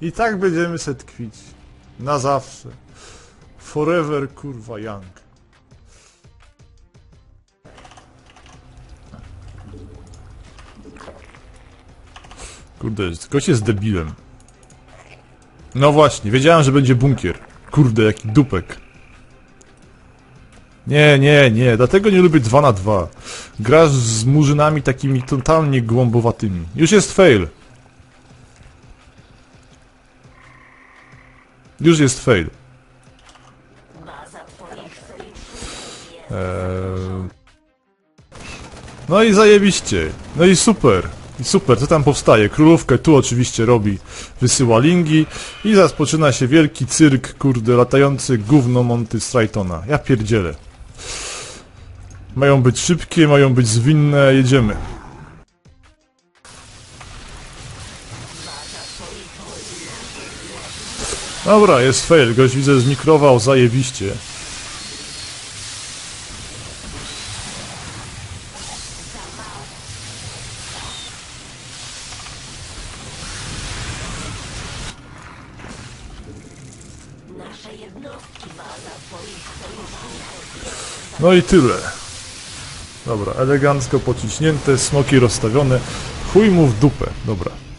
I tak będziemy se tkwić. Na zawsze. Forever, kurwa, young. Kurde, gość jest debilem. No właśnie, wiedziałem, że będzie bunkier. Kurde, jaki dupek. Nie, nie, nie, dlatego nie lubię 2 na 2 Grasz z murzynami takimi totalnie głąbowatymi. Już jest fail. Już jest fail. Eee... No i zajebiście. No i super. I super, co tam powstaje? Królówkę tu oczywiście robi, wysyła lingi i rozpoczyna się wielki cyrk, kurde, latający gówno Monty Strightona. Ja pierdzielę. Mają być szybkie, mają być zwinne, jedziemy. Dobra, jest fail, gość widzę zmikrował zajebiście. No i tyle. Dobra, elegancko pociśnięte, smoki rozstawione. Chuj mu w dupę, dobra.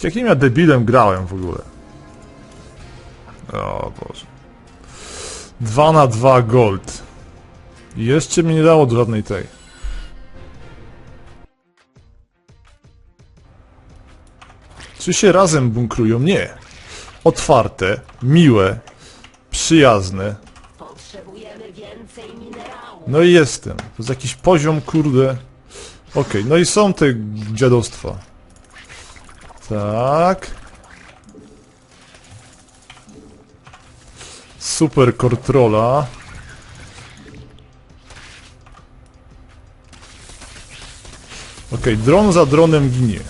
Z jakim ja debilem grałem w ogóle? O Boże. 2 na 2 gold. Jeszcze mi nie dało do żadnej tej. Czy się razem bunkrują? Nie. Otwarte, miłe, przyjazne. Potrzebujemy więcej minerałów. No i jestem. To jest jakiś poziom, kurde. Okej, no i są te dziadostwa. Tak. Super kontrola. Okej, dron za dronem ginie.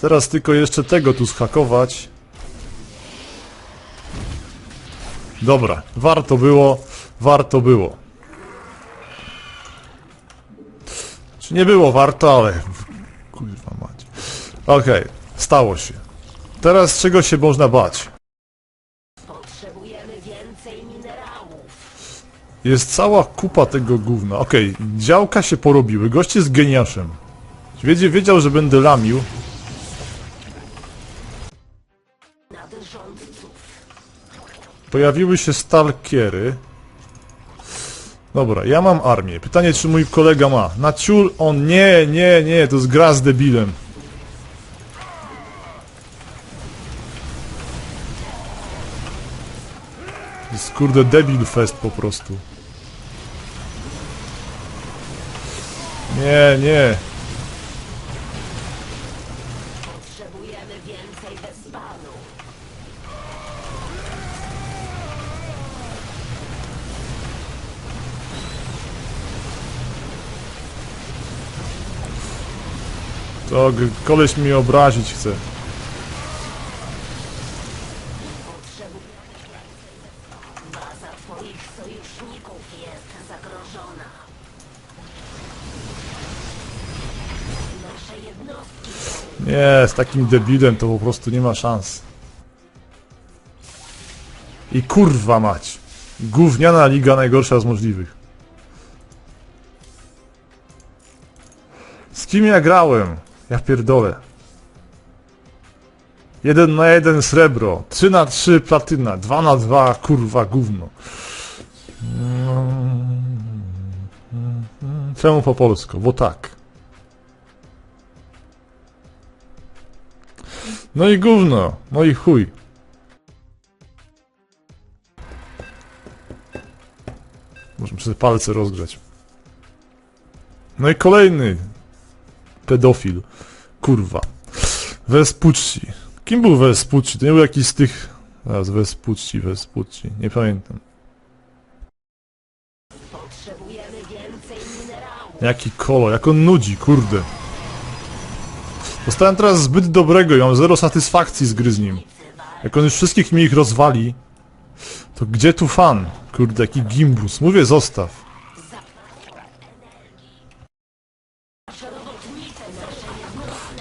Teraz tylko jeszcze tego tu schakować. Dobra, warto było, warto było. Czy nie było warto, ale... Kurwa mać. Okej, stało się. Teraz czego się można bać? Potrzebujemy więcej minerałów. Jest cała kupa tego gówna. Okej, działka się porobiły. Gość jest geniaszem. Wiedzie, wiedział, że będę lamił. Nadrządców. Pojawiły się stalkiery. Dobra, ja mam armię. Pytanie, czy mój kolega ma. Na ciul on... Nie, nie, nie, to jest gra z debilem. To jest kurde debil fest po prostu. Nie, nie. Potrzebujemy więcej wespanu. To koleś mi obrazić chce. Nie, z takim debilem to po prostu nie ma szans. I kurwa mać. Gówniana liga najgorsza z możliwych. Z kim ja grałem? Ja pierdolę. 1 na 1 srebro, 3 na 3 platyna, 2 na 2 kurwa gówno. Czemu po polsku? Bo tak. No i gówno, no i chuj. Możemy sobie palce rozgrzać. No i kolejny pedofil. Kurwa. Vespucci. Kim był Vespucci? To nie był jakiś z tych... Zaraz, Vespucci, Vespucci. Nie pamiętam. Jaki kolo, jak on nudzi, kurde. Dostałem teraz zbyt dobrego i mam zero satysfakcji z gry z nim. Jak on już wszystkich mi ich rozwali, to gdzie tu fan? Kurde, jaki gimbus. Mówię, zostaw.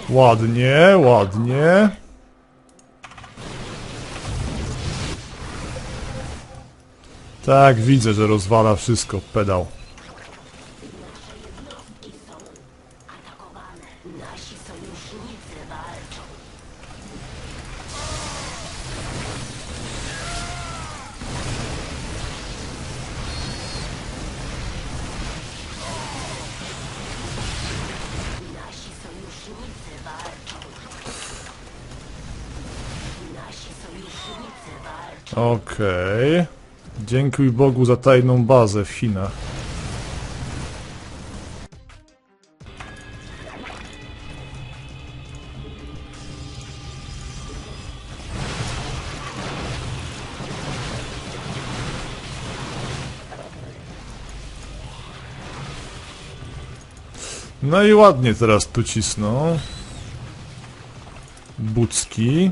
Ładnie, ładnie. Tak, widzę, że rozwala wszystko, pedał. Okej. Dziękuj Bogu za tajną bazę w Chinach. No i ładnie teraz tu cisną. Bucki.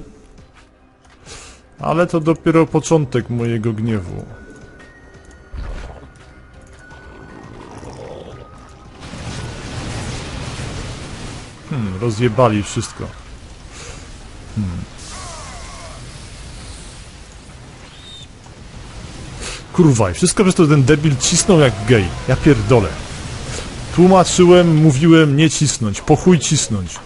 Ale to dopiero początek mojego gniewu. Hmm, rozjebali wszystko. Hmm. Kurwa, i wszystko przez to ten debil cisnął jak gej. Ja pierdolę. Tłumaczyłem, mówiłem nie cisnąć, po chuj cisnąć.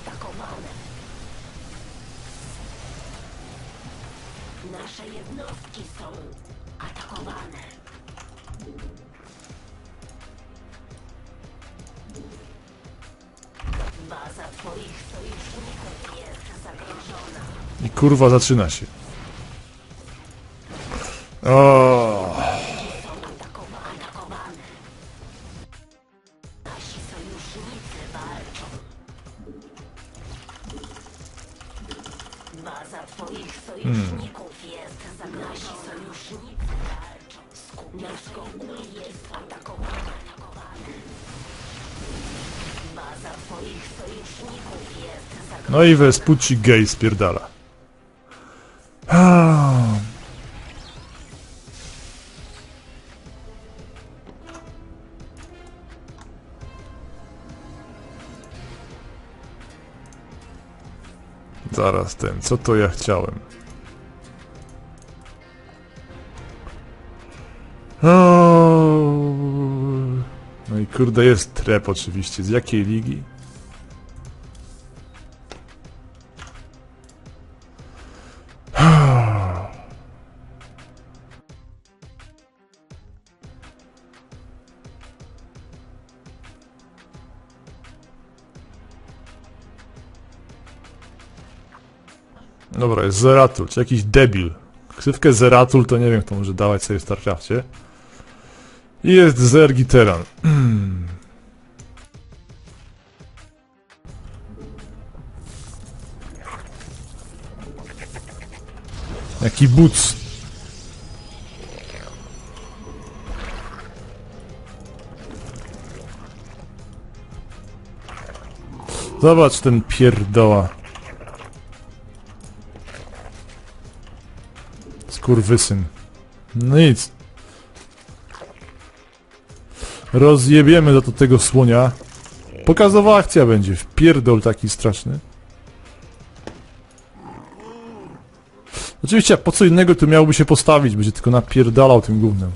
I kurwa zaczyna się. O. Baza twoich sojuszników jest. Nasi sojusznicy walczą. Jest. No i Vespucci gej spierdala. Zaraz ten, co to ja chciałem? Kurde jest trep oczywiście. Z jakiej ligi? Dobra, jest Zeratul, czy jakiś debil. Ksywkę Zeratul to nie wiem, kto może dawać sobie w StarCrafcie. Jest Zergiteran. Jaki buc. Zobacz ten pierdoła. Skurwysyn. No nic. Rozjebiemy za to tego słonia. Pokazowa akcja będzie. Wpierdol taki straszny. Oczywiście, po co innego tu miałby się postawić? Będzie tylko napierdalał tym gównem.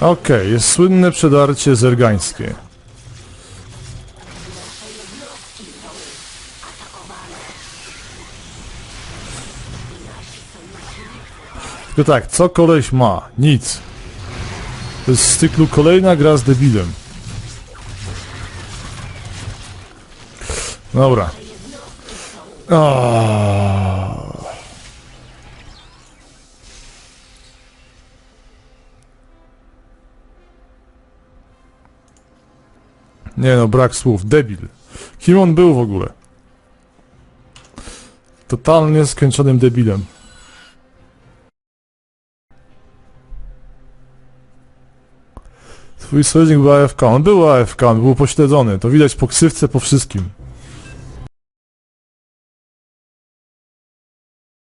Okej, jest słynne przedarcie zergańskie. Tylko tak, co koleś ma? Nic. To jest z cyklu kolejna gra z debilem. Dobra. Aaaa. Nie no, brak słów. Debil. Kim on był w ogóle? Totalnie skończonym debilem. Twój sojusznik był AFK. On był AFK, on był pośledzony. To widać po ksywce, po wszystkim.